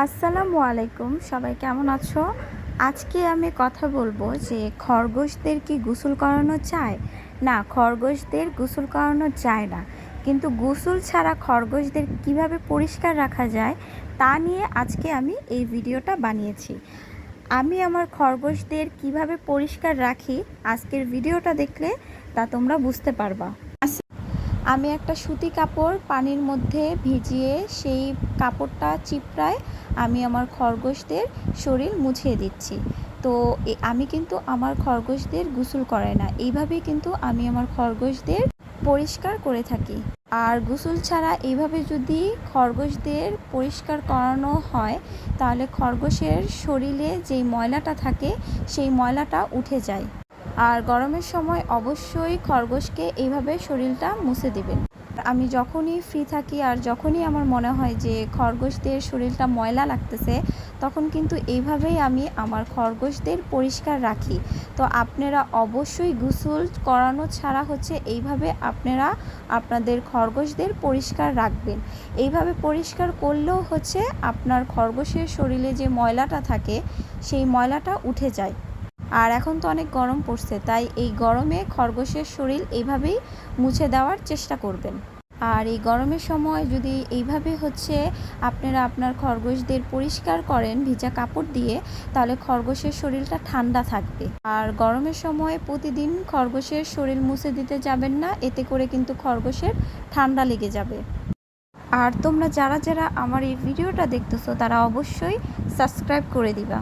আসসালামু আলাইকুম, সবাই কেমন আছো? আজকে আমি কথা বলব যে খরগোশদের কি গোসল করানো চায় না, খরগোশদের গোসল করানো যায় না। কিন্তু গোসল ছাড়া খরগোশদের কীভাবে পরিষ্কার রাখা যায়, তা নিয়ে আজকে আমি এই ভিডিওটা বানিয়েছি। আমি আমার খরগোশদের কীভাবে পরিষ্কার রাখি, আজকের ভিডিওটা দেখলে তা তোমরা বুঝতে পারবা। আমি একটা সুতি কাপড় পানির মধ্যে ভিজিয়ে সেই কাপড়টা চিপড়ায় আমি আমার খরগোশদের শরীর মুছিয়ে দিচ্ছি। তো আমি কিন্তু আমার খরগোশদের গোসল করাই না। এইভাবেই কিন্তু আমি আমার খরগোশদের পরিষ্কার করে থাকি। আর গোসল ছাড়া এইভাবে যদি খরগোশদের পরিষ্কার করানো হয়, তাহলে খরগোশের শরীরে যেই ময়লাটা থাকে, সেই ময়লাটা উঠে যায়। আর গরমের সময় অবশ্যই খরগোশকে এইভাবে শরীরটা মুছে দিবেন। আমি যখনই ফ্রি থাকি আর যখনই আমার মনে হয় যে খরগোশদের শরীরটা ময়লা লাগতেছে, তখন কিন্তু এইভাবেই আমি আমার খরগোশদের পরিষ্কার রাখি। তো আপনারা অবশ্যই গোসল করানো ছাড়া হচ্ছে এইভাবে আপনারা আপনাদের খরগোশদের পরিষ্কার রাখবেন। এইভাবে পরিষ্কার করলেও হচ্ছে আপনার খরগোশের শরীরে যে ময়লাটা থাকে, সেই ময়লাটা উঠে যায়। আর এখন তো অনেক গরম পড়ছে, তাই এই গরমে খরগোশের শরীর এইভাবেই মুছে দেওয়ার চেষ্টা করবেন। আর এই গরমের সময় যদি এইভাবে হচ্ছে আপনারা আপনার খরগোশদের পরিষ্কার করেন ভিজা কাপড় দিয়ে, তাহলে খরগোশের শরীরটা ঠান্ডা থাকবে। আর গরমের সময় প্রতিদিন খরগোশের শরীর মুছে দিতে যাবেন না, এতে করে কিন্তু খরগোশের ঠান্ডা লেগে যাবে। আর তোমরা যারা যারা আমার এই ভিডিওটা দেখতেছো, তারা অবশ্যই সাবস্ক্রাইব করে দিবা।